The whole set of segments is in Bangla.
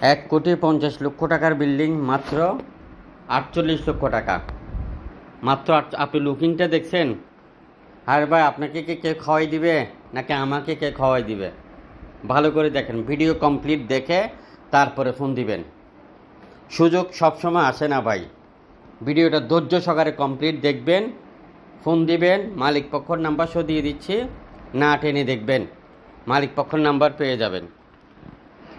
এক কোটি পঞ্চাশ লক্ষ টাকার বিল্ডিং, মাত্র আটচল্লিশ লক্ষ টাকা। মাত্র আপনি লুকিংটা দেখছেন? আর ভাই, আপনাকে কে কে খাওয়াই দিবে? নাকি আমাকে কে খাওয়াই দিবে? ভালো করে দেখেন, ভিডিও কমপ্লিট দেখে তারপরে ফোন দিবেন। সুযোগ সবসময় আসে না ভাই। ভিডিওটা ধৈর্য সহকারে কমপ্লিট দেখবেন, ফোন দিবেন, মালিক পক্ষর নাম্বার শো দিয়ে দিচ্ছি, না টেনে দেখবেন, মালিক পক্ষর নাম্বার পেয়ে যাবেন।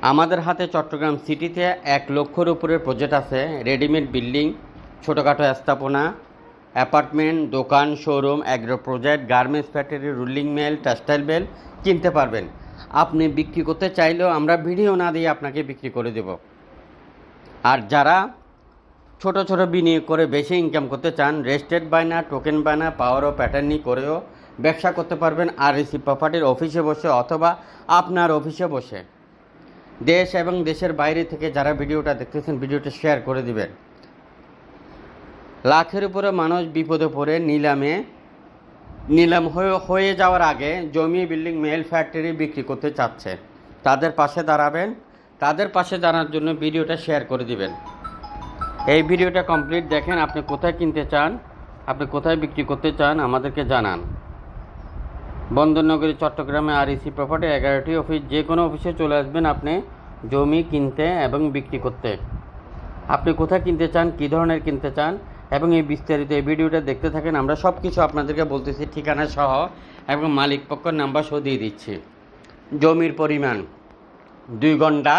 আমাদের হাতে চট্টগ্রাম সিটিতে এক লক্ষর উপরের প্রজেক্ট আছে, রেডিমেড বিল্ডিং, ছোটোখাটো স্থাপনা, অ্যাপার্টমেন্ট, দোকান, showroom agro project garments factory rolling mill textile mill কিনতে পারবেন। আপনি বিক্রি করতে চাইলেও আমরা ভিডিও না দিয়ে আপনাকে বিক্রি করে দেব। আর যারা ছোট ছোট বিনিয়োগ করে বেশি ইনকাম করতে চান রেজিস্ট্রেড বায়না টোকেন বায়না পাওয়ার ও প্যাটার্নি করেও ব্যবসা করতে পারবেন, আর এসি প্রপার্টির অফিসে বসে অথবা আপনার অফিসে বসে। দেশ এবং দেশের বাইরে থেকে যারা ভিডিওটা দেখতেছেন, ভিডিওটা শেয়ার করে দিবেন। লাখের উপরে মানুষ বিপদে পড়ে, নিলামে, নিলাম হয়ে যাওয়ার আগে জমি বিল্ডিং মেল ফ্যাক্টরি বিক্রি করতে চাচ্ছে। তাদের পাশে দাঁড়াবেন, তাদের পাশে দাঁড়ানোর জন্য ভিডিওটা শেয়ার করে দিবেন। এই ভিডিওটা কমপ্লিট দেখেন, আপনি কোথায় কিনতে চান, আপনি কোথায় বিক্রি করতে চান, আমাদেরকে জানান। বন্দরনগরী, চট্টগ্রামে আর ইসি প্রপার্টি, এগারোটি অফিস, যে কোনো অফিসে চলে আসবেন আপনি। জমি কিনতে এবং বিক্রি করতে। আপনি কোথায় কিনতে চান, কী ধরনের কিনতে চান, এবং এই বিস্তারিত এই ভিডিওটা দেখতে থাকেন, আমরা সব কিছু আপনাদেরকে বলতেছি, ঠিকানা সহ, এবং মালিক পক্ষের নাম্বার সহ দিয়ে দিচ্ছি। জমির পরিমাণ, দুই ঘণ্টা,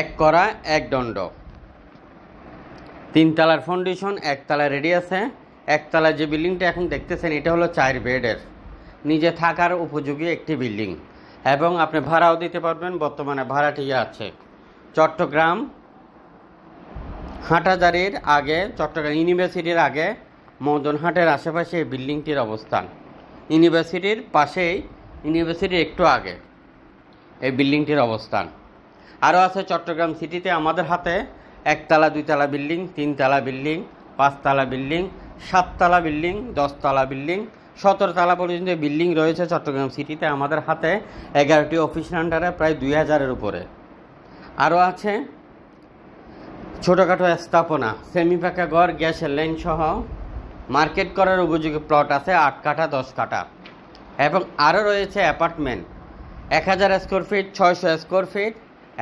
এক করা এক দণ্ড। তিনতলার ফাউন্ডেশন একতলা রেডি আছে। একতলা যে বিল্ডিংটা এখন দেখতেছেন, এটা হলো চার বেডের নিজে থাকার উপযোগী একটি বিল্ডিং এবং আপনি ভাড়াও দিতে পারবেন, বর্তমানে ভাড়াটি আছে। চট্টগ্রাম হাটাজারির আগে, চট্টগ্রাম ইউনিভার্সিটির আগে মদনহাটের আশেপাশে এই বিল্ডিংটির অবস্থান। ইউনিভার্সিটির পাশেই, ইউনিভার্সিটির একটু আগে এই বিল্ডিংটির অবস্থান। আরও আছে চট্টগ্রাম সিটিতে আমাদের হাতে একতলা, দুইতলা বিল্ডিং, তিনতলা বিল্ডিং, পাঁচতলা বিল্ডিং, সাততলা বিল্ডিং, দশতলা বিল্ডিং সতেরোতলা পর্যন্ত বিল্ডিং রয়েছে চট্টগ্রাম সিটিতে, আমাদের হাতে এগারোটি অফিস আন্ডারে প্রায় দুই হাজারের উপরে। আরও আছে ছোটোখাটো স্থাপনা সেমি পাকা ঘর, গ্যাসের লাইন সহ মার্কেট করার উপযোগী প্লট আছে আট কাঠা, দশ কাঠা। এবং আরও রয়েছে অ্যাপার্টমেন্ট এক হাজার স্কোয়ার ফিট ছয়শো স্কোয়ার ফিট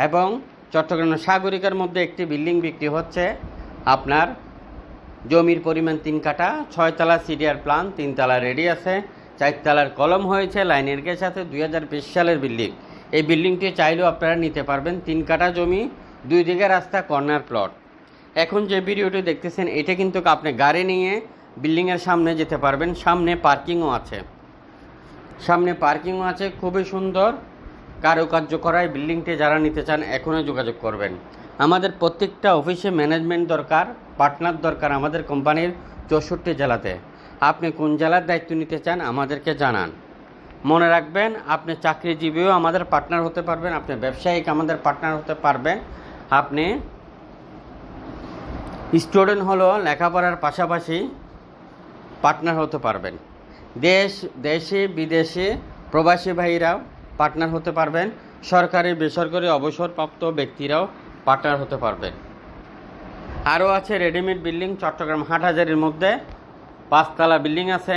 এবং চট্টগ্রামের সাগরিকার মধ্যে একটি বিল্ডিং বিক্রি হচ্ছে আপনার জমির পরিমাণ তিন কাঠা, ছয়তলা সিডিআর প্লান, তিনতলা রেডি আছে। চারতলার কলম হয়েছে লাইনের গ্যাস আছে, দুই হাজার বিশ সালের বিল্ডিং। এই বিল্ডিংটি চাইলেও আপনারা নিতে পারবেন তিন কাঠা জমি, দুই দিকে রাস্তা, কর্নার প্লট। এখন যে ভিডিওটি দেখতেছেন, এটা কিন্তু আপনি গাড়ি নিয়ে বিল্ডিংয়ের সামনে যেতে পারবেন। সামনে পার্কিংও আছে। সামনে পার্কিংও আছে, খুবই সুন্দর, কারুকার্য করায় বিল্ডিংটি যারা নিতে চান এখনই যোগাযোগ করবেন। আমাদের প্রত্যেকটা অফিসে ম্যানেজমেন্ট দরকার, পার্টনার দরকার আমাদের কোম্পানির চৌষট্টি জেলাতে। আপনি কোন জেলার দায়িত্ব নিতে চান আমাদেরকে জানান। মনে রাখবেন, আপনি চাকরিজীবীও আমাদের পার্টনার হতে পারবেন, আপনি ব্যবসায়িক আমাদের পার্টনার হতে পারবেন। আপনি স্টুডেন্ট হলো লেখাপড়ার পাশাপাশি পার্টনার হতে পারবেন। দেশ, দেশে, বিদেশে প্রবাসী ভাইরাও পার্টনার হতে পারবেন। সরকারি, বেসরকারি অবসরপ্রাপ্ত ব্যক্তিরাও পার্টনার হতে পারবেন আরও আছে রেডিমেড বিল্ডিং, চট্টগ্রাম হাটহাজারির মধ্যে। পাঁচতলা বিল্ডিং আছে,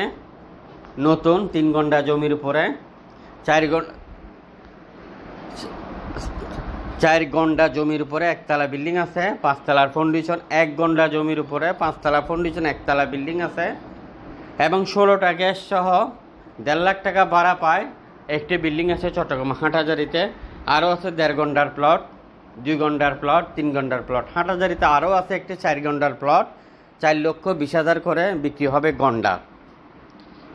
নতুন, তিন ঘণ্টা জমির উপরে। চার ঘণ্টা চার ঘণ্টা জমির উপরে একতলা বিল্ডিং আছে, পাঁচতলার ফাউন্ডেশন এক ঘণ্টা জমির উপরে, পাঁচতলা ফাউন্ডেশন একতলা বিল্ডিং আছে। এবং ষোলোটা গ্যাস সহ দেড় লাখ টাকা ভাড়া পায় একটি বিল্ডিং আছে চট্টগ্রাম হাটহাজারিতে আরও আছে দেড় ঘণ্টার প্লট দুই ঘণ্টার প্লট তিন ঘণ্টার প্লট হাটহাজারিতে আরও আছে একটি চার ঘণ্টার প্লট চার লক্ষ বিশ হাজার করে বিক্রি হবে গন্ডা।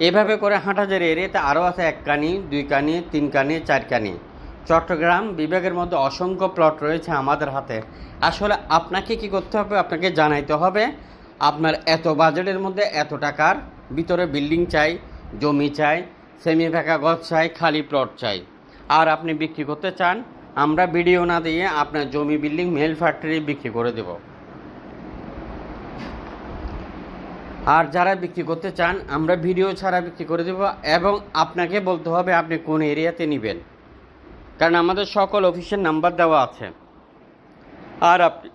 এভাবে করে হাটহাজারি এরিয়াতে আরও আছে এক কানি, দুই কানি, তিন কানি, চার কানি। চট্টগ্রাম বিভাগের মধ্যে অসংখ্য প্লট রয়েছে আমাদের হাতে। আসলে আপনাকে কি করতে হবে? আপনাকে জানাইতে হবে, আপনার এত বাজেটের মধ্যে এত টাকার ভিতরে বিল্ডিং চাই, জমি চাই সেমি ফাঁকা গছ চাই, খালি প্লট চাই। আর আপনি বিক্রি করতে চান আমরা ভিডিও না দিয়ে আপনার জমি বিল্ডিং মেল ফ্যাক্টরি বিক্রি করে দেব। আর যারা বিক্রি করতে চান, আমরা ভিডিও ছাড়া বিক্রি করে দেব এবং আপনাকে বলতে হবে আপনি কোন এরিয়াতে নেবেন। কারণ আমাদের সকল অফিসের নাম্বার দেওয়া আছে। আর আপনি